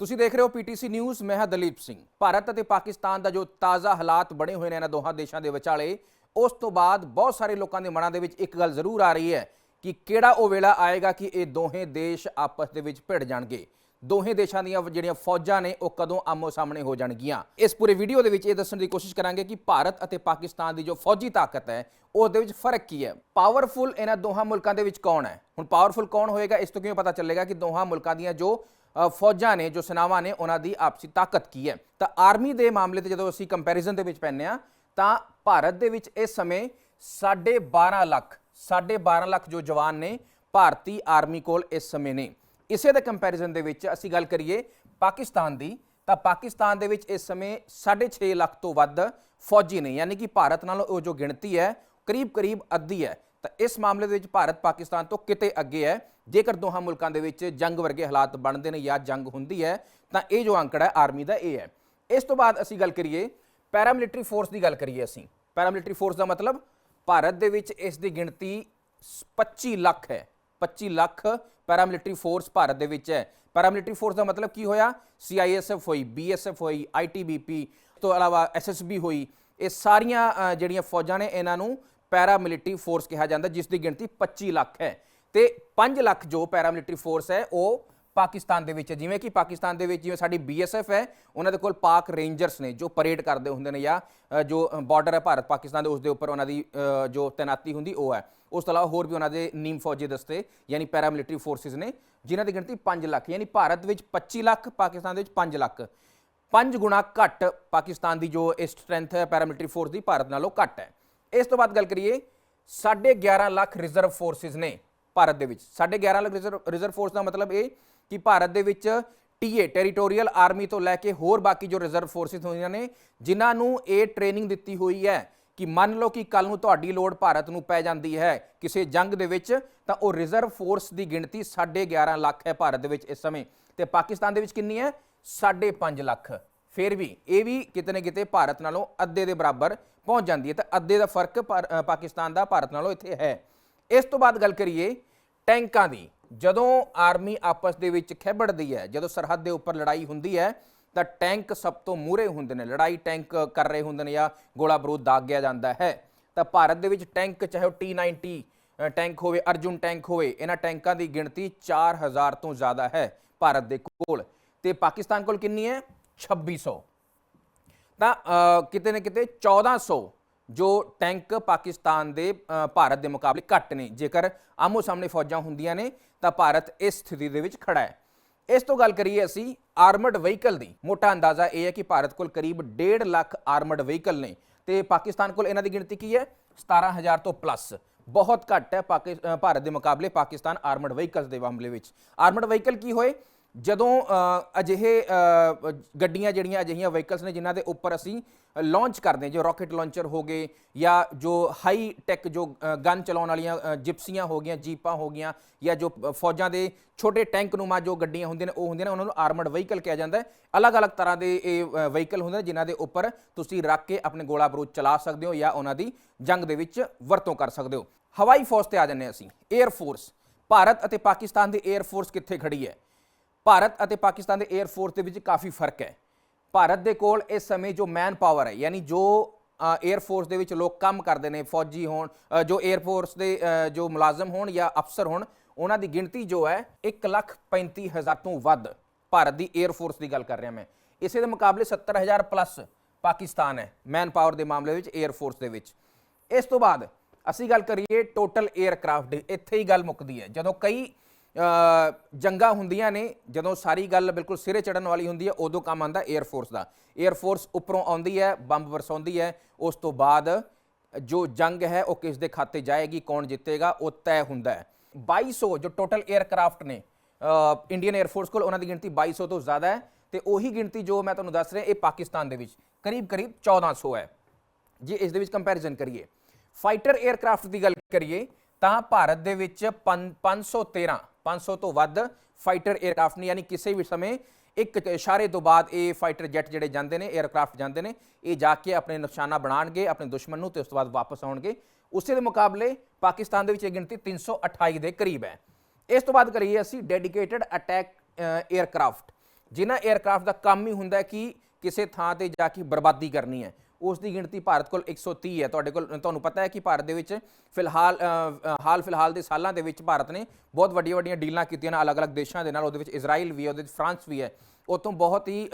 ਤੁਸੀਂ ਦੇਖ ਰਹੇ ਹੋ ਪੀਟੀਸੀ ਨਿਊਜ਼, ਮੈਂ ਹਾਂ ਦਲੀਪ ਸਿੰਘ। ਭਾਰਤ ਅਤੇ ਪਾਕਿਸਤਾਨ ਦਾ ਜੋ ਤਾਜ਼ਾ ਹਾਲਾਤ ਬਣੇ ਹੋਏ ਨੇ ਇਹਨਾਂ ਦੋਹਾਂ ਦੇਸ਼ਾਂ ਦੇ ਵਿਚਾਲੇ, ਉਸ ਤੋਂ ਬਾਅਦ ਬਹੁਤ ਸਾਰੇ ਲੋਕਾਂ ਦੇ ਮਨਾਂ ਦੇ ਵਿੱਚ ਇੱਕ ਗੱਲ ਜ਼ਰੂਰ ਆ ਰਹੀ ਹੈ ਕਿ ਕਿਹੜਾ ਉਹ ਵੇਲਾ ਆਏਗਾ ਕਿ ਇਹ ਦੋਹੇ ਦੇਸ਼ ਆਪਸ ਦੇ ਵਿੱਚ ਭਿੜ ਜਾਣਗੇ। ਦੋਹੇ ਦੇਸ਼ਾਂ ਦੀਆਂ ਜਿਹੜੀਆਂ ਫੌਜਾਂ ਨੇ, ਉਹ ਕਦੋਂ ਆਮੋ ਸਾਹਮਣੇ ਹੋ ਜਾਣਗੀਆਂ। ਇਸ ਪੂਰੇ ਵੀਡੀਓ ਦੇ ਵਿੱਚ ਇਹ ਦੱਸਣ ਦੀ ਕੋਸ਼ਿਸ਼ ਕਰਾਂਗੇ ਕਿ ਭਾਰਤ ਅਤੇ ਪਾਕਿਸਤਾਨ ਦੀ ਜੋ ਫੌਜੀ ਤਾਕਤ ਹੈ, ਉਸ ਦੇ ਵਿੱਚ ਫ਼ਰਕ ਕੀ ਹੈ? ਪਾਵਰਫੁਲ ਇਹਨਾਂ ਦੋਹਾਂ ਮੁਲਕਾਂ ਦੇ ਵਿੱਚ ਕੌਣ ਹੈ? ਹੁਣ ਪਾਵਰਫੁਲ ਕੌਣ ਹੋਏਗਾ, ਇਸ ਤੋਂ ਕਿਵੇਂ ਪਤਾ ਚੱਲੇਗਾ ਕਿ ਦੋਹਾਂ ਮੁਲਕਾਂ ਦੀਆਂ ਜੋ ਫੌਜਾਂ ਨੇ, ਜੋ ਸੈਨਾਵਾਂ ਨੇ, ਉਹਨਾਂ ਦੀ ਆਪਸੀ ਤਾਕਤ ਕੀ ਹੈ? ਤਾਂ ਆਰਮੀ ਦੇ ਮਾਮਲੇ ਤੇ ਜਦੋਂ ਅਸੀਂ ਕੰਪੈਰੀਜ਼ਨ ਦੇ ਵਿੱਚ ਪੈਂਦੇ ਆ ਤਾਂ ਭਾਰਤ ਦੇ ਵਿੱਚ ਇਸ ਸਮੇਂ 12.5 ਲੱਖ 12.5 ਲੱਖ ਜੋ ਜਵਾਨ ਨੇ, ਭਾਰਤੀ ਆਰਮੀ ਕੋਲ ਇਸ ਸਮੇਂ ਨੇ। ਇਸੇ ਦੇ ਕੰਪੈਰੀਜ਼ਨ ਦੇ ਵਿੱਚ ਅਸੀਂ ਗੱਲ ਕਰੀਏ ਪਾਕਿਸਤਾਨ ਦੀ, ਤਾਂ ਪਾਕਿਸਤਾਨ ਦੇ ਵਿੱਚ ਇਸ ਸਮੇਂ 6.5 ਲੱਖ ਤੋਂ ਵੱਧ ਫੌਜੀ ਨੇ, ਯਾਨੀ ਕਿ ਭਾਰਤ ਨਾਲੋਂ ਉਹ ਜੋ ਗਿਣਤੀ ਹੈ ਕਰੀਬ ਕਰੀਬ ਅੱਧੀ ਹੈ। ਤਾਂ ਇਸ ਮਾਮਲੇ ਦੇ ਵਿੱਚ ਭਾਰਤ ਪਾਕਿਸਤਾਨ ਤੋਂ ਕਿਤੇ ਅੱਗੇ ਹੈ। ਜੇਕਰ ਦੋਹਾਂ ਮੁਲਕਾਂ ਦੇ ਵਿੱਚ ਜੰਗ ਵਰਗੇ ਹਾਲਾਤ ਬਣਦੇ ਨੇ ਜਾਂ ਜੰਗ ਹੁੰਦੀ ਹੈ, ਤਾਂ ਇਹ ਜੋ ਅੰਕੜਾ ਹੈ, ਆਰਮੀ ਦਾ ਇਹ ਹੈ। ਇਸ ਤੋਂ ਬਾਅਦ ਅਸੀਂ ਗੱਲ ਕਰੀਏ ਪੈਰਾਮਿਲਟਰੀ ਫੋਰਸ ਦੀ ਗੱਲ ਕਰੀਏ ਅਸੀਂ। ਪੈਰਾਮਿਲਟਰੀ ਫੋਰਸ ਦਾ ਮਤਲਬ ਭਾਰਤ ਦੇ ਵਿੱਚ ਇਸ ਦੀ ਗਿਣਤੀ 25 ਲੱਖ ਹੈ। 25 ਲੱਖ ਪੈਰਾਮਿਲਟਰੀ ਫੋਰਸ ਭਾਰਤ ਦੇ ਵਿੱਚ ਹੈ। ਪੈਰਾਮਿਲਟਰੀ ਫੋਰਸ ਦਾ ਮਤਲਬ ਕੀ ਹੋਇਆ? ਸੀਆਈਐਸਐਫ ਹੋਈ ਬੀਐਸਐਫ ਹੋਈ ਆਈਟੀਬੀਪੀ ਤੋਂ ਇਲਾਵਾ ਐਸਐਸਬੀ ਹੋਈ। ਇਹ ਸਾਰੀਆਂ ਜਿਹੜੀਆਂ ਫੌਜਾਂ ਨੇ, ਇਹਨਾਂ ਨੂੰ ਪੈਰਾਮਿਲਟਰੀ ਫੋਰਸ ਕਿਹਾ ਜਾਂਦਾ, ਜਿਸ ਦੀ ਗਿਣਤੀ 25 ਲੱਖ ਹੈ। ਤੇ 5 ਲੱਖ ਜੋ ਪੈਰਾਮਿਲਟਰੀ ਫੋਰਸ ਹੈ, ਉਹ ਪਾਕਿਸਤਾਨ ਦੇ ਵਿੱਚ ਹੈ। ਜਿਵੇਂ ਕਿ ਪਾਕਿਸਤਾਨ ਦੇ ਵਿੱਚ ਜਿਵੇਂ ਸਾਡੀ ਬੀਐਸਐਫ ਹੈ, ਉਹਨਾਂ ਦੇ ਕੋਲ ਪਾਕ ਰੇਂਜਰਸ ਨੇ ਜੋ ਪਰੇਡ ਕਰਦੇ ਹੁੰਦੇ ਨੇ ਜਾਂ ਜੋ ਬਾਰਡਰ ਹੈ ਭਾਰਤ, ਪਾਕਿਸਤਾਨ ਦੇ ਉਸ ਦੇ ਉੱਪਰ ਉਹਨਾਂ ਦੀ ਜੋ ਤੈਨਾਤੀ ਹੁੰਦੀ, ਉਹ ਹੈ। ਉਸ ਤੋਂ ਇਲਾਵਾ ਹੋਰ ਵੀ ਉਹਨਾਂ ਦੇ ਨੀਮ ਫੌਜੀ ਦਸਤੇ, ਯਾਨੀ ਪੈਰਾਮਿਲਟਰੀ ਫੋਰਸਿਸ ਨੇ, ਜਿਨ੍ਹਾਂ ਦੀ ਗਿਣਤੀ 5 ਲੱਖ, ਯਾਨੀ ਭਾਰਤ ਵਿੱਚ 25 ਲੱਖ, ਪਾਕਿਸਤਾਨ ਦੇ ਵਿੱਚ 5 ਲੱਖ। 5 ਗੁਣਾ ਘੱਟ ਪਾਕਿਸਤਾਨ ਦੀ ਜੋ ਇਹ ਸਟਰੈਂਥ ਹੈ ਪੈਰਾਮਿਲਟਰੀ ਫੋਰਸ ਦੀ, ਭਾਰਤ ਨਾਲੋਂ ਘੱਟ ਹੈ। ਇਸ ਤੋਂ ਬਾਅਦ ਗੱਲ ਕਰੀਏ 11.5 ਲੱਖ ਰਿਜ਼ਰਵ ਫੋਰਸਿਸ ਨੇ। ਭਾਰਤ ਦੇ ਵਿੱਚ। 11.5 ਲੱਖ ਰਿਜ਼ਰਵ ਰਿਜ਼ਰਵ ਫੋਰਸ ਦਾ ਮਤਲਬ ਇਹ ਕਿ ਭਾਰਤ ਦੇ ਵਿੱਚ ਟੀਏ ਟੈਰੀਟੋਰੀਅਲ ਆਰਮੀ ਤੋਂ ਲੈ ਕੇ ਹੋਰ ਬਾਕੀ ਜੋ ਰਿਜ਼ਰਵ ਫੋਰਸਿਸ ਹੋਈਆਂ ਨੇ, ਜਿਨ੍ਹਾਂ ਨੂੰ ਇਹ ਟ੍ਰੇਨਿੰਗ ਦਿੱਤੀ ਹੋਈ ਹੈ ਕਿ ਮੰਨ ਲਓ ਕਿ ਕੱਲ ਨੂੰ ਤੁਹਾਡੀ ਲੋੜ ਭਾਰਤ ਨੂੰ ਪੈ ਜਾਂਦੀ ਹੈ ਕਿਸੇ ਜੰਗ ਦੇ ਵਿੱਚ, ਤਾਂ ਉਹ ਰਿਜ਼ਰਵ ਫੋਰਸ ਦੀ ਗਿਣਤੀ 11.5 ਲੱਖ ਹੈ ਭਾਰਤ ਦੇ ਵਿੱਚ ਇਸ ਸਮੇਂ। ਤੇ ਪਾਕਿਸਤਾਨ ਦੇ ਵਿੱਚ ਕਿੰਨੀ ਹੈ? 5.5 ਲੱਖ। ਫਿਰ ਵੀ ਇਹ ਵੀ ਕਿਤੇ ਨਾ ਕਿਤੇ ਭਾਰਤ ਨਾਲੋਂ ਅੱਧੇ ਦੇ ਬਰਾਬਰ ਪਹੁੰਚ ਜਾਂਦੀ ਹੈ। ਤਾਂ ਅੱਧੇ ਦਾ ਫ਼ਰਕ ਭਾਰ- ਪਾਕਿਸਤਾਨ ਦਾ ਭਾਰਤ ਨਾਲੋਂ ਇੱਥੇ ਹੈ। ਇਸ ਤੋਂ ਬਾਅਦ ਗੱਲ ਕਰੀਏ ਟੈਂਕਾਂ ਦੀ। ਜਦੋਂ ਆਰਮੀ ਆਪਸ ਦੇ ਵਿੱਚ ਖੇਬੜਦੀ ਹੈ ਜਦੋਂ ਸਰਹੱਦ ਦੇ ਉੱਪਰ ਲੜਾਈ ਹੁੰਦੀ ਹੈ ਤਾਂ ਟੈਂਕ ਸਭ ਤੋਂ ਮੂਹਰੇ ਹੁੰਦੇ ਨੇ। ਲੜਾਈ ਟੈਂਕ ਕਰ ਰਹੇ ਹੁੰਦੇ ਨੇ ਜਾਂ ਗੋਲਾ ਬਰੂਦ ਦਾਗਿਆ ਜਾਂਦਾ ਹੈ। ਤਾਂ ਭਾਰਤ ਦੇ ਵਿੱਚ ਟੈਂਕ ਚਾਹੇ ਉਹ T90 ਅ, ਟੈਂਕ ਹੋਵੇ ਅਰਜੁਨ ਟੈਂਕ ਹੋਵੇ ਇਹਨਾਂ ਟੈਂਕਾਂ ਦੀ ਗਿਣਤੀ 4000 ਤੋਂ ਜ਼ਿਆਦਾ ਹੈ ਭਾਰਤ ਦੇ ਕੋਲ। ਤੇ ਪਾਕਿਸਤਾਨ ਕੋਲ ਕਿੰਨੀ ਹੈ? 2600 ਤਾਂ ਕਿਤੇ ਨਾ ਕਿਤੇ 1400 ਜੋ ਟੈਂਕ ਪਾਕਿਸਤਾਨ ਦੇ ਭਾਰਤ ਦੇ ਮੁਕਾਬਲੇ ਘੱਟ ਨੇ। ਜੇਕਰ ਆਮੋ ਸਾਹਮਣੇ ਫੌਜਾਂ ਹੁੰਦੀਆਂ ਨੇ, ਤਾਂ ਭਾਰਤ ਇਸ ਸਥਿਤੀ ਦੇ ਵਿੱਚ ਖੜਾ ਹੈ। ਇਸ ਤੋਂ ਗੱਲ ਕਰੀਏ ਅਸੀਂ ਆਰਮਡ ਵਹੀਕਲ ਦੀ। ਮੋਟਾ ਅੰਦਾਜ਼ਾ ਇਹ ਹੈ ਕਿ ਭਾਰਤ ਕੋਲ ਕਰੀਬ 1.5 ਲੱਖ ਆਰਮਡ ਵਹੀਕਲ ਨੇ। ਤੇ ਪਾਕਿਸਤਾਨ ਕੋਲ ਇਹਨਾਂ ਦੀ ਗਿਣਤੀ ਕੀ ਹੈ? 17000 ਤੋਂ ਪਲੱਸ ਬਹੁਤ ਘੱਟ ਹੈ ਪਾਕਿ- ਭਾਰਤ ਦੇ ਮੁਕਾਬਲੇ ਪਾਕਿਸਤਾਨ ਆਰਮਡ ਵਹੀਕਲਸ ਦੇ ਮਾਮਲੇ ਵਿੱਚ। ਆਰਮਡ ਵਹੀਕਲ ਕੀ ਹੋਏ? ਜਦੋਂ ਅਜਿਹੇ ਗੱਡੀਆਂ ਜਿਹੜੀਆਂ ਅਜਿਹੀਆਂ ਵਹੀਕਲਸ ਨੇ ਜਿਨ੍ਹਾਂ ਦੇ ਉੱਪਰ ਅਸੀਂ ਲਾਂਚ ਕਰਦੇ ਹਾਂ, ਜੋ ਰਾਕਟ ਲਾਂਚਰ ਹੋ ਗਏ ਜਾਂ ਜੋ ਹਾਈ ਟੈਕ ਜੋ ਗਨ ਚਲਾਉਣ ਵਾਲੀਆਂ ਜਿਪਸੀਆਂ ਹੋ ਗਈਆਂ ਜੀਪਾਂ ਹੋ ਗਈਆਂ ਜਾਂ ਜੋ ਫੌਜਾਂ ਦੇ ਛੋਟੇ ਟੈਂਕ ਨੂਮਾ ਜੋ ਗੱਡੀਆਂ ਹੁੰਦੀਆਂ ਨੇ, ਉਹ ਹੁੰਦੀਆਂ ਨੇ, ਉਹਨਾਂ ਨੂੰ ਆਰਮਡ ਵਹੀਕਲ ਕਿਹਾ ਜਾਂਦਾ ਹੈ। ਅਲੱਗ-ਅਲੱਗ ਤਰ੍ਹਾਂ ਦੇ ਇਹ ਵਹੀਕਲ ਹੁੰਦੇ ਨੇ ਜਿਨ੍ਹਾਂ ਦੇ ਉੱਪਰ ਤੁਸੀਂ ਰੱਖ ਕੇ ਆਪਣੇ ਗੋਲਾ ਬਰੂਦ ਚਲਾ ਸਕਦੇ ਹੋ ਜਾਂ ਉਹਨਾਂ ਦੀ ਜੰਗ ਦੇ ਵਿੱਚ ਵਰਤੋਂ ਕਰ ਸਕਦੇ ਹੋ। ਹਵਾਈ ਫੌਜ ਤੇ ਆ ਜਾਂਦੇ ਹਾਂ ਅਸੀਂ। 에ਅਰ ਫੋਰਸ ਭਾਰਤ ਅਤੇ ਪਾਕਿਸਤਾਨ ਦੀ 에ਅਰ ਫੋਰਸ ਕਿੱਥੇ ਖੜੀ ਹੈ? ਭਾਰਤ ਅਤੇ ਪਾਕਿਸਤਾਨ ਦੇ 에ਅਰ ਫੋਰਸ ਦੇ ਵਿੱਚ ਕਾਫੀ ਫ਼ਰਕ ਹੈ। ਭਾਰਤ ਦੇ ਕੋਲ ਇਸ ਸਮੇਂ ਜੋ ਮੈਨ ਪਾਵਰ ਹੈ, ਯਾਨੀ ਜੋ 에ਅਰ ਫੋਰਸ ਦੇ ਵਿੱਚ ਲੋਕ ਕੰਮ ਕਰਦੇ ਨੇ, ਫੌਜੀ ਹੋਣ ਜੋ 에ਅਰ ਫੋਰਸ ਦੇ ਜੋ ਮੁਲਾਜ਼ਮ ਹੋਣ ਜਾਂ ਅਫਸਰ ਹੋਣ, ਉਹਨਾਂ ਦੀ ਗਿਣਤੀ ਜੋ ਹੈ 135000 ਤੋਂ ਵੱਧ ਭਾਰਤ ਦੀ 에ਅਰ ਫੋਰਸ ਦੀ ਗੱਲ ਕਰ ਰਿਹਾ ਮੈਂ। ਇਸੇ ਦੇ ਮੁਕਾਬਲੇ 70000 ਪਲੱਸ ਪਾਕਿਸਤਾਨ ਹੈ ਮੈਨ ਪਾਵਰ ਦੇ ਮਾਮਲੇ ਵਿੱਚ 에ਅਰ ਫੋਰਸ ਦੇ ਵਿੱਚ। ਇਸ ਤੋਂ ਬਾਅਦ ਅਸੀਂ ਗੱਲ ਕਰੀਏ ਟੋਟਲ 에ਅਰਕ੍ਰਾਫਟ ਇੱਥੇ ਹੀ ਗੱਲ ਮੁੱਕਦੀ ਹੈ। ਜਦੋਂ ਕਈ ਜੰਗਾਂ ਹੁੰਦੀਆਂ ਨੇ, ਜਦੋਂ ਸਾਰੀ ਗੱਲ ਬਿਲਕੁਲ ਸਿਰੇ ਚੜਨ ਵਾਲੀ ਹੁੰਦੀ ਹੈ, ਉਦੋਂ ਕੰਮ ਆਉਂਦਾ 에ਅਰ ਫੋਰਸ ਦਾ। 에ਅਰ ਫੋਰਸ ਉੱਪਰੋਂ ਆਉਂਦੀ ਹੈ, ਬੰਬ ਵਰਸਾਉਂਦੀ ਹੈ, ਉਸ ਤੋਂ ਬਾਅਦ ਜੋ ਜੰਗ ਹੈ, ਉਹ ਕਿਸ ਦੇ ਖਾਤੇ ਜਾਏਗੀ, ਕੌਣ ਜਿੱਤੇਗਾ, ਉਹ ਤੈਅ ਹੁੰਦਾ ਹੈ। 2200 ਜੋ ਟੋਟਲ 에ਅਰਕ੍ਰਾਫਟ ਨੇ ਇੰਡੀਅਨ 에ਅਰ ਫੋਰਸ ਕੋਲ, ਉਹਨਾਂ ਦੀ ਗਿਣਤੀ 2200 ਤੋਂ ਜ਼ਿਆਦਾ ਹੈ, ਤੇ ਉਹੀ ਗਿਣਤੀ ਜੋ ਮੈਂ ਤੁਹਾਨੂੰ ਦੱਸ ਰਿਹਾ, ਇਹ ਪਾਕਿਸਤਾਨ ਦੇ ਵਿੱਚ, ਕਰੀਬ ਕਰੀਬ 1400 ਹੈ। ਜੇ ਇਸ ਦੇ ਵਿੱਚ ਕੰਪੈਰੀਜ਼ਨ ਕਰੀਏ ਫਾਈਟਰ 에ਅਰਕ੍ਰਾਫਟ ਦੀ ਗੱਲ ਕਰੀਏ, ਤਾਂ ਭਾਰਤ ਦੇ ਵਿੱਚ 513 500 ਤੋਂ ਵੱਧ ਫਾਈਟਰ 에ਅਰਕ੍ਰਾਫਟ ਨੇ, ਯਾਨੀ ਕਿਸੇ ਵੀ ਸਮੇਂ ਇੱਕ ਇਸ਼ਾਰੇ ਤੋਂ ਬਾਅਦ ਇਹ ਫਾਈਟਰ ਜੈਟ ਜਿਹੜੇ ਜਾਂਦੇ ਨੇ 에ਅਰਕ੍ਰਾਫਟ ਜਾਂਦੇ ਨੇ, ਇਹ ਜਾ ਕੇ ਆਪਣੇ ਨਿਸ਼ਾਨਾ ਬਣਾਣਗੇ ਆਪਣੇ ਦੁਸ਼ਮਣ ਨੂੰ ਤੇ ਉਸ ਤੋਂ ਬਾਅਦ ਵਾਪਸ ਆਉਣਗੇ। ਉਸੇ ਦੇ ਮੁਕਾਬਲੇ ਪਾਕਿਸਤਾਨ ਦੇ ਵਿੱਚ ਇਹ ਗਿਣਤੀ 328 ਦੇ ਕਰੀਬ ਹੈ। ਇਸ ਤੋਂ ਬਾਅਦ ਕਰੀਏ ਅਸੀਂ ਡੈਡੀਕੇਟਡ ਅਟੈਕ 에ਅਰਕ੍ਰਾਫਟ ਜਿਨ੍ਹਾਂ 에ਅਰਕ੍ਰਾਫਟ ਦਾ ਕੰਮ ਹੀ ਹੁੰਦਾ ਹੈ ਕਿ ਕਿਸੇ ਥਾਂ ਤੇ ਜਾ ਕੇ ਬਰਬਾਦੀ ਕਰਨੀ ਹੈ। ਉਸ ਦੀ ਗਿਣਤੀ ਭਾਰਤ ਕੋਲ 130 ਹੈ। ਤੁਹਾਡੇ ਕੋਲ ਤੁਹਾਨੂੰ ਪਤਾ ਹੈ ਕਿ ਭਾਰਤ ਦੇ ਵਿੱਚ ਫਿਲਹਾਲ ਹਾਲ ਫਿਲਹਾਲ ਦੇ ਸਾਲਾਂ ਦੇ ਵਿੱਚ ਭਾਰਤ ਨੇ ਬਹੁਤ ਵੱਡੀਆਂ ਵੱਡੀਆਂ ਡੀਲਾਂ ਕੀਤੀਆਂ ਨੇ ਅਲੱਗ-ਅਲੱਗ ਦੇਸ਼ਾਂ ਦੇ ਨਾਲ ਉਹਦੇ ਵਿੱਚ ਇਜ਼ਰਾਈਲ ਵੀ ਹੈ ਉਹਦੇ ਵਿੱਚ ਫਰਾਂਸ ਵੀ ਹੈ। ਉਤੋਂ ਬਹੁਤ ਹੀ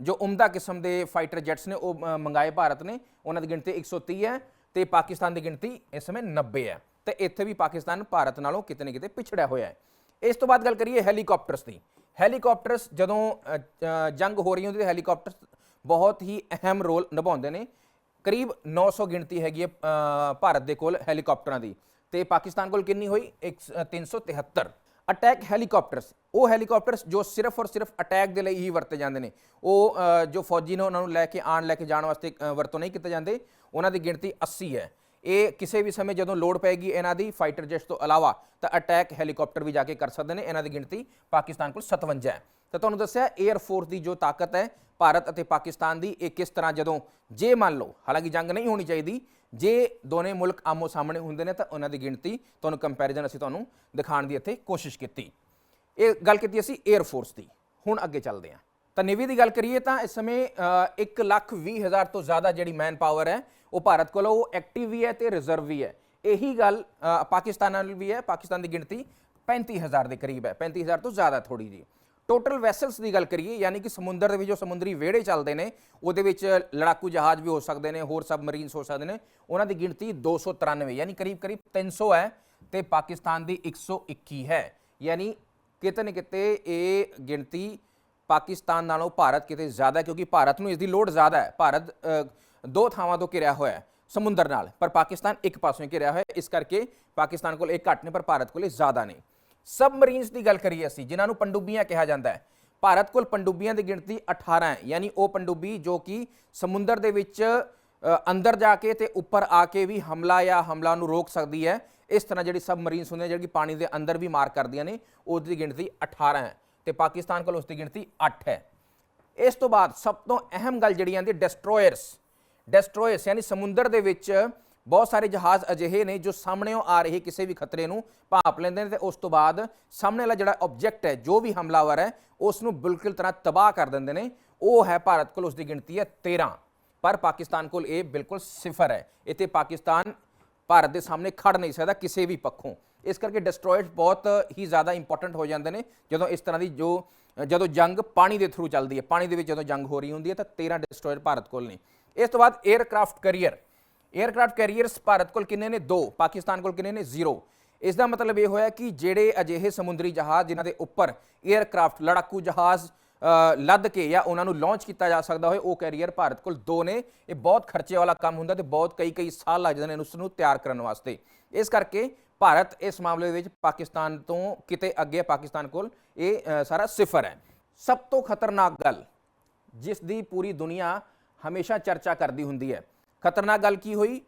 ਜੋ ਉਮਦਾ ਕਿਸਮ ਦੇ ਫਾਈਟਰ ਜੈਟਸ ਨੇ ਉਹ ਅ, ਮੰਗਾਏ ਭਾਰਤ ਨੇ ਉਹਨਾਂ ਦੀ ਗਿਣਤੀ 130 ਹੈ ਤੇ ਪਾਕਿਸਤਾਨ ਦੀ ਗਿਣਤੀ ਇਸ ਸਮੇਂ 90 ਹੈ। ਤੇ ਇੱਥੇ ਵੀ ਪਾਕਿਸਤਾਨ ਭਾਰਤ ਨਾਲੋਂ ਕਿਤੇ ਨਾ ਕਿਤੇ ਪਿਛੜਿਆ ਹੋਇਆ ਹੈ। ਇਸ ਤੋਂ ਬਾਅਦ ਗੱਲ ਕਰੀਏ ਹੈਲੀਕਾਪਟਰਸ ਦੀ। ਹੈਲੀਕਾਪਟਰਸ ਜਦੋਂ ਜੰਗ ਹੋ ਰਹੀ ਹੁੰਦੀ ਤੇ ਹੈਲੀਕਾਪਟਰਸ ਬਹੁਤ ਹੀ ਅਹਿਮ ਰੋਲ ਨਿਭਾਉਂਦੇ ਨੇ। ਕਰੀਬ 900 ਗਿਣਤੀ ਹੈਗੀ ਹੈ ਭਾਰਤ ਦੇ ਕੋਲ ਹੈਲੀਕਾਪਟਰਾਂ ਦੀ। ਤੇ ਪਾਕਿਸਤਾਨ ਕੋਲ ਕਿੰਨੀ ਹੋਈ? ਇੱਕ- ਅ, 373 ਅਟੈਕ ਹੈਲੀਕਾਪਟਰਸ ਉਹ ਹੈਲੀਕਾਪਟਰਸ ਜੋ ਸਿਰਫ ਔਰ ਸਿਰਫ ਅਟੈਕ ਦੇ ਲਈ ਹੀ ਵਰਤੇ ਜਾਂਦੇ ਨੇ। ਉਹ ਜੋ ਫੌਜੀ ਨੇ ਉਹਨਾਂ ਨੂੰ ਲੈ ਕੇ ਆਣ ਲੈ ਕੇ ਜਾਣ ਵਾਸਤੇ ਵਰਤੋਂ ਨਹੀਂ ਕੀਤੇ ਜਾਂਦੇ। ਉਹਨਾਂ ਦੀ ਗਿਣਤੀ 80 ਹੈ। ਇਹ ਕਿਸੇ ਵੀ ਸਮੇਂ ਜਦੋਂ ਲੋੜ ਪੈਗੀ ਇਹਨਾਂ ਦੀ ਫਾਈਟਰ ਜੈਟਸ ਤੋਂ ਇਲਾਵਾ ਤਾਂ ਅਟੈਕ ਹੈਲੀਕਾਪਟਰ ਵੀ ਜਾ ਕੇ ਕਰ ਸਕਦੇ ਨੇ। ਇਹਨਾਂ ਦੀ ਗਿਣਤੀ ਪਾਕਿਸਤਾਨ ਕੋਲ 57 ਹੈ। ਤਾਂ ਤੁਹਾਨੂੰ ਦੱਸਿਆ 에ਅਰ ਫੋਰਸ ਦੀ ਜੋ ਤਾਕਤ ਹੈ ਭਾਰਤ ਅਤੇ ਪਾਕਿਸਤਾਨ ਦੀ ਇਹ ਕਿਸ ਤਰ੍ਹਾਂ ਜਦੋਂ ਜੇ ਮੰਨ ਲਓ ਹਾਲਾਂਕਿ ਜੰਗ ਨਹੀਂ ਹੋਣੀ ਚਾਹੀਦੀ ਜੇ ਦੋਨੇ ਮੁਲਕ ਆਮੋ ਸਾਹਮਣੇ ਹੁੰਦੇ ਨੇ ਤਾਂ ਉਹਨਾਂ ਦੀ ਗਿਣਤੀ ਤੁਹਾਨੂੰ ਕੰਪੈਰੀਜ਼ਨ ਅਸੀਂ ਤੁਹਾਨੂੰ ਦਿਖਾਉਣ ਦੀ ਇੱਥੇ ਕੋਸ਼ਿਸ਼ ਕੀਤੀ। ਇਹ ਗੱਲ ਕੀਤੀ ਅਸੀਂ 에ਅਰ ਫੋਰਸ ਦੀ। ਹੁਣ ਅੱਗੇ ਚੱਲਦੇ ਹਾਂ। ਤਾਂ ਨੇਵੀ ਦੀ ਗੱਲ ਕਰੀਏ ਤਾਂ ਇਸ ਸਮੇਂ ਅ, ਇੱਕ ਲੱਖ ਵੀਹ ਹਜ਼ਾਰ ਤੋਂ ਜ਼ਿਆਦਾ ਜਿਹੜੀ ਮੈਨ ਪਾਵਰ ਹੈ ਉਹ ਭਾਰਤ ਕੋਲ ਉਹ ਐਕਟਿਵ ਵੀ ਹੈ ਤੇ ਰਿਜ਼ਰਵ ਵੀ ਹੈ। ਇਹੀ ਗੱਲ ਪਾਕਿਸਤਾਨ ਨਾਲ ਵੀ ਹੈ। ਪਾਕਿਸਤਾਨ ਦੀ ਗਿਣਤੀ 35000 ਦੇ ਕਰੀਬ ਹੈ। 35000 ਤੋਂ ਜ਼ਿਆਦਾ ਥੋੜੀ ਜੀ ਟੋਟਲ ਵੈਸਲਸ ਦੀ ਗੱਲ ਕਰੀਏ, ਯਾਨੀ ਕਿ ਸਮੁੰਦਰ ਦੇ ਵਿੱਚ ਜੋ ਸਮੁੰਦਰੀ ਵਿਹੜੇ ਚੱਲਦੇ ਨੇ, ਉਹਦੇ ਵਿੱਚ ਲੜਾਕੂ ਜਹਾਜ਼ ਵੀ ਹੋ ਸਕਦੇ ਨੇ, ਹੋਰ ਸਬਮਰੀਨਸ ਹੋ ਸਕਦੇ ਨੇ, ਉਹਨਾਂ ਦੀ ਗਿਣਤੀ 293 ਯਾਨੀ ਕਰੀਬ ਕਰੀਬ 300 ਹੈ ਤੇ ਪਾਕਿਸਤਾਨ ਦੀ 121 ਹੈ। ਯਾਨੀ ਕਿਤੇ ਨਾ ਕਿਤੇ ਇਹ ਗਿਣਤੀ ਪਾਕਿਸਤਾਨ ਨਾਲੋਂ ਭਾਰਤ ਕਿਤੇ ਜ਼ਿਆਦਾ ਕਿਉਂਕਿ ਭਾਰਤ ਨੂੰ ਇਸ ਦੀ ਲੋੜ ਜ਼ਿਆਦਾ ਹੈ। ਭਾਰਤ ਦੋ ਥਾਵਾਂ ਤੋਂ ਘਿਰਿਆ ਹੋਇਆ ਹੈ, ਸਮੁੰਦਰ ਨਾਲ, ਪਰ ਪਾਕਿਸਤਾਨ ਇੱਕ ਪਾਸੋਂ ਹੀ ਘਿਰਿਆ ਹੋਇਆ ਇਸ ਕਰਕੇ ਪਾਕਿਸਤਾਨ ਕੋਲ ਇਹ ਘੱਟ ਨੇ, ਪਰ ਭਾਰਤ ਕੋਲ ਇਹ ਜ਼ਿਆਦਾ ਨੇ। ਸਬਮਰੀਨਸ ਦੀ ਗੱਲ ਕਰੀਏ ਅਸੀਂ, ਜਿਨ੍ਹਾਂ ਨੂੰ ਪੰਡੂਬੀਆਂ ਕਿਹਾ ਜਾਂਦਾ ਹੈ। ਭਾਰਤ ਕੋਲ ਪੰਡੂਬੀਆਂ ਦੀ ਗਿਣਤੀ 18 ਹੈ, ਯਾਨੀ ਉਹ ਪੰਡੂਬੀ ਜੋ ਕਿ ਸਮੁੰਦਰ ਦੇ ਵਿੱਚ ਅੰਦਰ ਜਾ ਕੇ ਤੇ ਉੱਪਰ ਆ ਕੇ ਵੀ ਹਮਲਾ ਜਾਂ ਹਮਲਾ ਨੂੰ ਰੋਕ ਸਕਦੀ ਹੈ। ਇਸ ਤਰ੍ਹਾਂ ਜਿਹੜੀ ਸਬਮਰੀਨਸ ਹੁੰਦੀਆਂ, ਜਿਹੜੀ ਪਾਣੀ ਦੇ ਅੰਦਰ ਵੀ ਮਾਰ ਕਰਦੀਆਂ ਨੇ, ਉਹਦੀ ਗਿਣਤੀ 18 ਹੈ ਤੇ ਪਾਕਿਸਤਾਨ ਕੋਲ ਉਸ ਦੀ ਗਿਣਤੀ 8 ਹੈ। ਇਸ ਤੋਂ ਬਾਅਦ ਸਭ ਤੋਂ ਅਹਿਮ ਗੱਲ ਜਿਹੜੀ ਆਂਦੀ ਡਿਸਟਰੋਇਰਸ ਡਿਸਟਰੋਇਰਸ ਯਾਨੀ ਸਮੁੰਦਰ ਦੇ ਵਿੱਚ ਬਹੁਤ ਸਾਰੇ ਜਹਾਜ਼ ਅਜਿਹੇ ਨੇ ਜੋ ਸਾਹਮਣੇੋਂ ਆ ਰਹੇ ਕਿਸੇ ਵੀ ਖਤਰੇ ਨੂੰ ਭਾਪ ਲੈਂਦੇ ਨੇ ਤੇ ਉਸ ਤੋਂ ਬਾਅਦ ਸਾਹਮਣੇ ਵਾਲਾ ਜਿਹੜਾ ਆਬਜੈਕਟ ਹੈ, ਜੋ ਵੀ ਹਮਲਾਵਰ ਹੈ ਉਸ ਨੂੰ ਬਿਲਕੁਲ ਤਰ੍ਹਾਂ ਤਬਾਹ ਕਰ ਦਿੰਦੇ ਨੇ। ਉਹ ਹੈ ਭਾਰਤ ਕੋਲ ਉਸ ਦੀ ਗਿਣਤੀ ਹੈ 13 ਪਰ ਪਾਕਿਸਤਾਨ ਕੋਲ ਇਹ ਬਿਲਕੁਲ ਸਿਫਰ ਹੈ। ਇੱਥੇ ਪਾਕਿਸਤਾਨ ਭਾਰਤ ਦੇ ਸਾਹਮਣੇ ਖੜ ਨਹੀਂ ਸਕਦਾ ਕਿਸੇ ਵੀ ਪੱਖੋਂ। ਇਸ ਕਰਕੇ ਡਿਸਟਰੋਇਰਸ ਬਹੁਤ ਹੀ ਜ਼ਿਆਦਾ ਇੰਪੋਰਟੈਂਟ ਹੋ ਜਾਂਦੇ ਨੇ। ਜਦੋਂ ਇਸ ਤਰ੍ਹਾਂ ਦੀ ਜੋ, ਜਦੋਂ ਜੰਗ ਪਾਣੀ ਦੇ ਥਰੂ ਚੱਲਦੀ ਹੈ, ਪਾਣੀ ਦੇ ਵਿੱਚ ਜਦੋਂ ਜੰਗ ਹੋ ਰਹੀ ਹੁੰਦੀ ਹੈ ਤਾਂ 13 ਡਿਸਟਰੋਇਰ ਭਾਰਤ ਕੋਲ ਨੇ। ਇਸ ਤੋਂ ਬਾਅਦ aircraft carrier aircraft carriers Bharat ਕੋਲ ਕਿੰਨੇ ਨੇ? ਦੋ। ਪਾਕਿਸਤਾਨ ਕੋਲ ਕਿੰਨੇ ਨੇ? ਜ਼ੀਰੋ। ਇਸ ਦਾ ਮਤਲਬ ਇਹ ਹੋਇਆ ਕਿ ਜਿਹੜੇ ਅਜਿਹੇ ਸਮੁੰਦਰੀ ਜਹਾਜ਼ ਜਿਨ੍ਹਾਂ ਦੇ ਉੱਪਰ 에ਅਰਕ੍ਰਾਫਟ ਲੜਾਕੂ ਜਹਾਜ਼ ਲੱਦ ਕੇ ਜਾਂ ਉਹਨਾਂ ਨੂੰ ਲਾਂਚ ਕੀਤਾ ਜਾ ਸਕਦਾ ਹੋਵੇ ਉਹ ਕੈਰੀਅਰ ਭਾਰਤ ਕੋਲ ਦੋ ਨੇ। ਇਹ ਬਹੁਤ ਖਰਚੇ ਵਾਲਾ ਕੰਮ ਹੁੰਦਾ ਤੇ ਬਹੁਤ ਕਈ ਕਈ ਸਾਲ ਲੱਗ ਜਾਂਦੇ ਨੇ ਉਸ ਨੂੰ ਤਿਆਰ ਕਰਨ ਵਾਸਤੇ। ਇਸ ਕਰਕੇ ਭਾਰਤ ਇਸ ਮਾਮਲੇ ਵਿੱਚ ਪਾਕਿਸਤਾਨ ਤੋਂ ਕਿਤੇ ਅੱਗੇ ਪਾਕਿਸਤਾਨ ਕੋਲ ਇਹ ਸਾਰਾ ਸਿਫਰ ਹੈ। ਸਭ ਤੋਂ ਖਤਰਨਾਕ ਗੱਲ ਜਿਸ ਦੀ ਪੂਰੀ ਦੁਨੀਆ ਹਮੇਸ਼ਾ ਚਰਚਾ ਕਰਦੀ ਹੁੰਦੀ ਹੈ ਖਤਰਨਾਕ ਗੱਲ ਕੀ ਹੋਈ?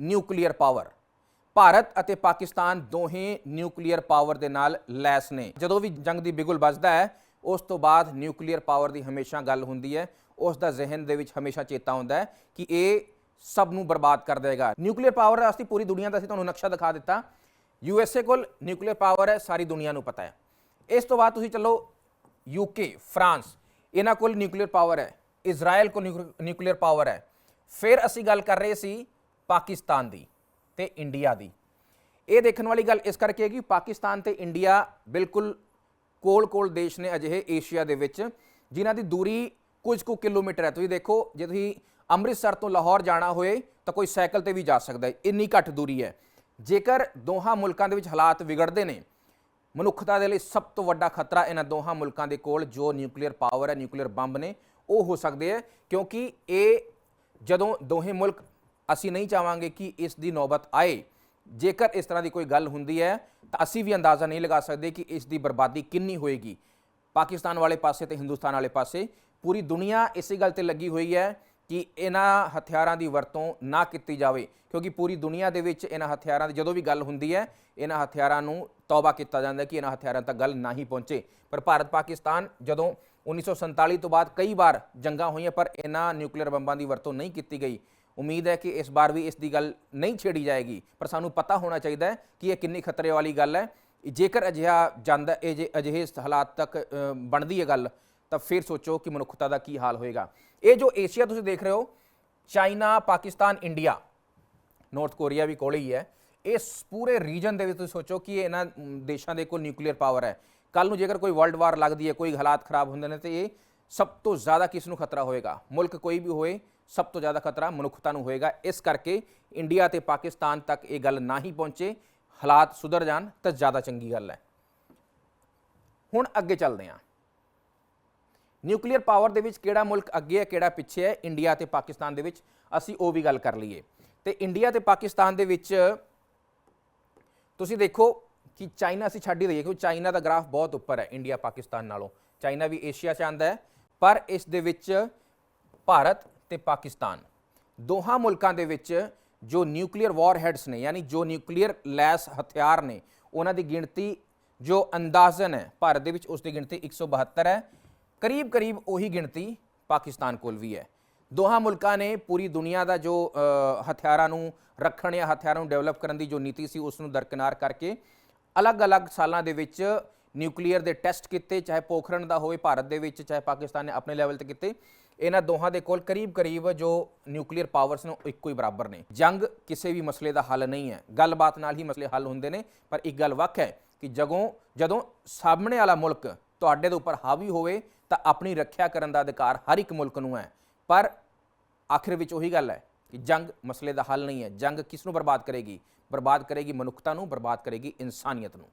Nuclear power. ਭਾਰਤ ਅਤੇ ਪਾਕਿਸਤਾਨ ਦੋਹੇ ਨਿਊਕਲੀਅਰ ਪਾਵਰ ਦੇ ਨਾਲ ਲੈਸ ਨੇ। ਜਦੋਂ ਵੀ ਜੰਗ ਦੀ ਬਿਗੁਲ ਵੱਜਦਾ ਹੈ, ਉਸ ਤੋਂ ਬਾਅਦ ਨਿਊਕਲੀਅਰ ਪਾਵਰ ਦੀ ਹਮੇਸ਼ਾ ਗੱਲ ਹੁੰਦੀ ਹੈ। ਉਸ ਦਾ ਜ਼ਿਹਨ ਦੇ ਵਿੱਚ ਹਮੇਸ਼ਾ ਚੇਤਾ ਹੁੰਦਾ ਹੈ ਕਿ ਇਹ ਸਭ ਨੂੰ ਬਰਬਾਦ ਕਰ ਦੇਗਾ। ਨਿਊਕਲੀਅਰ ਪਾਵਰ ਦਾ ਅਸੀਂ ਪੂਰੀ ਦੁਨੀਆ ਦਾ ਅਸੀਂ ਤੁਹਾਨੂੰ ਨਕਸ਼ਾ ਦਿਖਾ ਦਿੱਤਾ। ਯੂ ਐੱਸ ਏ ਕੋਲ ਨਿਊਕਲੀਅਰ ਪਾਵਰ ਹੈ, ਸਾਰੀ ਦੁਨੀਆ ਨੂੰ ਪਤਾ ਹੈ। ਇਸ ਤੋਂ ਬਾਅਦ ਤੁਸੀਂ ਚੱਲੋ ਯੂਕੇ ਫਰਾਂਸ। ਇਹਨਾਂ ਕੋਲ ਨਿਊਕਲੀਅਰ ਪਾਵਰ ਹੈ। ਇਜ਼ਰਾਈਲ ਕੋਲ ਨਿਊਕਲੀਅਰ ਪਾਵਰ ਹੈ। ਫਿਰ ਅਸੀਂ ਗੱਲ ਕਰ ਰਹੇ ਸੀ ਪਾਕਿਸਤਾਨ ਦੀ ਤੇ ਇੰਡੀਆ ਦੀ। ਇਹ ਦੇਖਣ ਵਾਲੀ ਗੱਲ ਇਸ ਕਰਕੇ ਹੈ ਕਿ ਪਾਕਿਸਤਾਨ ਤੇ ਇੰਡੀਆ ਬਿਲਕੁਲ ਕੋਲ-ਕੋਲ ਦੇਸ਼ ਨੇ ਅਜਿਹੇ ਏਸ਼ੀਆ ਦੇ ਵਿੱਚ, ਜਿਨ੍ਹਾਂ ਦੀ ਦੂਰੀ ਕੁਝ ਕੁ ਕਿਲੋਮੀਟਰ ਹੈ। ਤੁਸੀਂ ਦੇਖੋ, ਜੇ ਤੁਸੀਂ ਅੰਮ੍ਰਿਤਸਰ ਤੋਂ ਲਾਹੌਰ ਜਾਣਾ ਹੋਏ, ਤਾਂ ਕੋਈ ਸਾਈਕਲ ਤੇ ਵੀ ਜਾ ਸਕਦਾ ਹੈ। ਇੰਨੀ ਘੱਟ ਦੂਰੀ ਹੈ। ਜੇਕਰ ਦੋਹਾਂ ਮੁਲਕਾਂ ਦੇ ਵਿੱਚ ਹਾਲਾਤ ਵਿਗੜਦੇ ਨੇ, ਮਨੁੱਖਤਾ ਦੇ ਲਈ ਸਭ ਤੋਂ ਵੱਡਾ ਖਤਰਾ ਇਹਨਾਂ ਦੋਹਾਂ ਮੁਲਕਾਂ ਦੇ ਕੋਲ ਜੋ ਨਿਊਕਲੀਅਰ ਪਾਵਰ ਹੈ, ਨਿਊਕਲੀਅਰ ਬੰਬ ਨੇ, ਉਹ ਹੋ ਸਕਦੇ ਹੈ, ਕਿਉਂਕਿ ਇਹ ਜਦੋਂ ਦੋਹੇ ਮੁਲਕ ਅਸੀਂ ਨਹੀਂ ਚਾਹਾਂਗੇ ਕਿ ਇਸ ਦੀ ਨੌਬਤ ਆਏ, ਜੇਕਰ ਇਸ ਤਰ੍ਹਾਂ ਦੀ ਕੋਈ ਗੱਲ ਹੁੰਦੀ ਹੈ, ਤਾਂ ਅਸੀਂ ਵੀ ਅੰਦਾਜ਼ਾ ਨਹੀਂ ਲਗਾ ਸਕਦੇ ਕਿ ਇਸ ਦੀ ਬਰਬਾਦੀ ਕਿੰਨੀ ਹੋਏਗੀ। ਪਾਕਿਸਤਾਨ ਵਾਲੇ ਪਾਸੇ ਤੇ ਹਿੰਦੁਸਤਾਨ ਵਾਲੇ ਪਾਸੇ, ਪੂਰੀ ਦੁਨੀਆ ਇਸੇ ਗੱਲ ਤੇ ਲੱਗੀ ਹੋਈ ਹੈ ਕਿ ਇਹਨਾਂ ਹਥਿਆਰਾਂ ਦੀ ਵਰਤੋਂ ਨਾ ਕੀਤੀ ਜਾਵੇ, ਕਿਉਂਕਿ ਪੂਰੀ ਦੁਨੀਆ ਦੇ ਵਿੱਚ ਇਹਨਾਂ ਹਥਿਆਰਾਂ ਦੀ, ਜਦੋਂ ਵੀ ਗੱਲ ਹੁੰਦੀ ਹੈ, ਇਹਨਾਂ ਹਥਿਆਰਾਂ ਨੂੰ ਤੌਬਾ ਕੀਤਾ ਜਾਂਦਾ ਕਿ ਇਹਨਾਂ ਹਥਿਆਰਾਂ ਤੱਕ ਗੱਲ ਨਾ ਹੀ ਪਹੁੰਚੇ। ਪਰ ਭਾਰਤ ਪਾਕਿਸਤਾਨ ਜਦੋਂ 1947 ਤੋਂ ਬਾਅਦ ਕਈ ਵਾਰ ਜੰਗਾਂ ਹੋਈਆਂ, ਪਰ ਇਹਨਾਂ ਨਿਊਕਲੀਅਰ ਬੰਬਾਂ ਦੀ ਵਰਤੋਂ ਨਹੀਂ ਕੀਤੀ ਗਈ। ਉਮੀਦ ਹੈ ਕਿ ਇਸ ਵਾਰ ਵੀ ਇਸ ਦੀ ਗੱਲ ਨਹੀਂ ਛੇੜੀ ਜਾਏਗੀ, ਪਰ ਸਾਨੂੰ ਪਤਾ ਹੋਣਾ ਚਾਹੀਦਾ ਹੈ ਕਿ ਇਹ ਕਿੰਨੀ ਖਤਰੇ ਵਾਲੀ ਗੱਲ ਹੈ। ਜੇਕਰ ਅਜਿਹਾ ਜਾਂਦਾ, ਇਹ ਜੇ ਅਜਿਹੇ ਹਾਲਾਤ ਤੱਕ ਬਣਦੀ ਹੈ ਗੱਲ, ਤਾਂ ਫਿਰ ਸੋਚੋ ਕਿ ਮਨੁੱਖਤਾ ਦਾ ਕੀ ਹਾਲ ਹੋਏਗਾ। ਇਹ ਜੋ ਏਸ਼ੀਆ ਤੁਸੀਂ ਦੇਖ ਰਹੇ ਹੋ, China, Pakistan, India, North Korea ਵੀ ਕੋਲ ਹੀ ਹੈ। ਇਸ ਪੂਰੇ ਰੀਜਨ ਦੇ ਵਿੱਚ ਤੁਸੀਂ ਸੋਚੋ ਕਿ ਇਹਨਾਂ ਦੇਸ਼ਾਂ ਦੇ ਕੋਲ ਨਿਊਕਲੀਅਰ ਪਾਵਰ ਹੈ। ਕੱਲ ਨੂੰ ਜੇਕਰ ਕੋਈ ਵਰਲਡ ਵਾਰ ਲੱਗਦੀ ਹੈ, ਕੋਈ ਹਾਲਾਤ ਖਰਾਬ ਹੁੰਦੇ ਨੇ, ਤੇ ਇਹ ਸਭ ਤੋਂ ਜ਼ਿਆਦਾ ਕਿਸ ਨੂੰ ਖਤਰਾ ਹੋਏਗਾ? ਮੁਲਕ ਕੋਈ ਵੀ ਹੋਏ, ਸਭ ਤੋਂ ਜ਼ਿਆਦਾ ਖਤਰਾ ਮਨੁੱਖਤਾ ਨੂੰ ਹੋਏਗਾ। ਇਸ ਕਰਕੇ ਇੰਡੀਆ ਤੇ ਪਾਕਿਸਤਾਨ ਤੱਕ ਇਹ ਗੱਲ ਨਾ ਹੀ ਪਹੁੰਚੇ। ਹਾਲਾਤ ਸੁਧਰ ਜਾਣ, ਤਾਂ ਜ਼ਿਆਦਾ ਚੰਗੀ ਗੱਲ ਹੈ। ਹੁਣ ਅੱਗੇ ਚੱਲਦੇ ਹਾਂ। ਨਿਊਕਲੀਅਰ ਪਾਵਰ ਦੇ ਵਿੱਚ ਕਿਹੜਾ ਮੁਲਕ ਅੱਗੇ ਹੈ, ਕਿਹੜਾ ਪਿੱਛੇ ਹੈ? ਇੰਡੀਆ ਤੇ ਪਾਕਿਸਤਾਨ ਦੇ ਵਿੱਚ ਅਸੀਂ ਉਹ ਵੀ ਗੱਲ ਕਰ ਲਈਏ। ਤੇ ਇੰਡੀਆ ਤੇ ਪਾਕਿਸਤਾਨ ਦੇ ਵਿੱਚ ਤੁਸੀਂ ਦੇਖੋ ਕਿ ਚਾਈਨਾ ਅਸੀਂ ਛੱਡ ਹੀ ਦਈਏ, ਕਿਉਂਕਿ ਚਾਈਨਾ ਦਾ ਗ੍ਰਾਫ ਬਹੁਤ ਉੱਪਰ ਹੈ, ਇੰਡੀਆ, ਪਾਕਿਸਤਾਨ ਨਾਲੋਂ। ਚਾਈਨਾ ਵੀ ਏਸ਼ੀਆ 'ਚ ਆਂਦਾ ਹੈ, ਪਰ ਇਸ ਦੇ ਵਿੱਚ ਭਾਰਤ ਤੇ ਪਾਕਿਸਤਾਨ। ਦੋਹਾਂ ਮੁਲਕਾਂ ਦੇ ਵਿੱਚ ਜੋ ਨਿਊਕਲੀਅਰ ਵਾਰਹੈਡਸ ਨੇ, ਯਾਨੀ ਜੋ ਨਿਊਕਲੀਅਰ ਲੈਸ ਹਥਿਆਰ ਨੇ, ਉਹਨਾਂ ਦੀ ਗਿਣਤੀ ਜੋ ਅੰਦਾਜ਼ਨ ਹੈ, ਭਾਰਤ ਦੇ ਵਿੱਚ ਉਸ ਦੀ ਗਿਣਤੀ 172 ਹੈ। ਕਰੀਬ ਕਰੀਬ ਉਹੀ ਗਿਣਤੀ ਪਾਕਿਸਤਾਨ ਕੋਲ ਵੀ ਹੈ। ਦੋਹਾਂ ਮੁਲਕਾਂ ਨੇ ਪੂਰੀ ਦੁਨੀਆ ਦਾ ਜੋ ਹਥਿਆਰਾਂ ਨੂੰ ਰੱਖਣ ਜਾਂ ਹਥਿਆਰਾਂ ਨੂੰ ਡਿਵੈਲਪ ਕਰਨ ਦੀ ਜੋ ਨੀਤੀ ਸੀ, ਉਸ ਨੂੰ ਦਰਕਿਨਾਰ ਕਰਕੇ ਅਲੱਗ-ਅਲੱਗ ਸਾਲਾਂ ਦੇ ਵਿੱਚ ਨਿਊਕਲੀਅਰ ਦੇ ਟੈਸਟ ਕੀਤੇ, ਚਾਹੇ ਪੋਖਰਨ ਦਾ ਹੋਵੇ ਭਾਰਤ ਦੇ ਵਿੱਚ, ਚਾਹੇ ਪਾਕਿਸਤਾਨ ਨੇ ਆਪਣੇ ਲੈਵਲ ਤੇ ਕੀਤੇ, ਇਹਨਾਂ ਦੋਹਾਂ ਦੇ ਕੋਲ ਕਰੀਬ-ਕਰੀਬ ਜੋ ਨਿਊਕਲੀਅਰ ਪਾਵਰਸ ਨੇ ਉਹ ਇੱਕੋ ਹੀ ਬਰਾਬਰ ਨੇ। ਜੰਗ ਕਿਸੇ ਵੀ ਮਸਲੇ ਦਾ ਹੱਲ ਨਹੀਂ ਹੈ। ਗੱਲਬਾਤ ਨਾਲ ਹੀ ਮਸਲੇ ਹੱਲ ਹੁੰਦੇ ਨੇ, ਪਰ ਇੱਕ ਗੱਲ ਵੱਖ ਹੈ ਕਿ ਜਦੋਂ ਜਦੋਂ ਸਾਹਮਣੇ ਵਾਲਾ ਮੁਲਕ ਤੁਹਾਡੇ ਦੇ ਉੱਪਰ ਹਾਵੀ ਹੋਵੇ, ਤਾਂ ਆਪਣੀ ਰੱਖਿਆ ਕਰਨ ਦਾ ਅਧਿਕਾਰ ਹਰ ਇੱਕ ਮੁਲਕ ਨੂੰ ਹੈ। ਪਰ ਆਖਿਰ ਵਿੱਚ ਉਹੀ ਗੱਲ ਹੈ ਕਿ ਜੰਗ ਮਸਲੇ ਦਾ ਹੱਲ ਨਹੀਂ ਹੈ। ਜੰਗ ਕਿਸ ਨੂੰ ਬਰਬਾਦ ਕਰੇਗੀ? ਬਰਬਾਦ ਕਰੇਗੀ ਮਨੁੱਖਤਾ ਨੂੰ ਬਰਬਾਦ ਕਰੇਗੀ ਇਨਸਾਨੀਅਤ ਨੂੰ।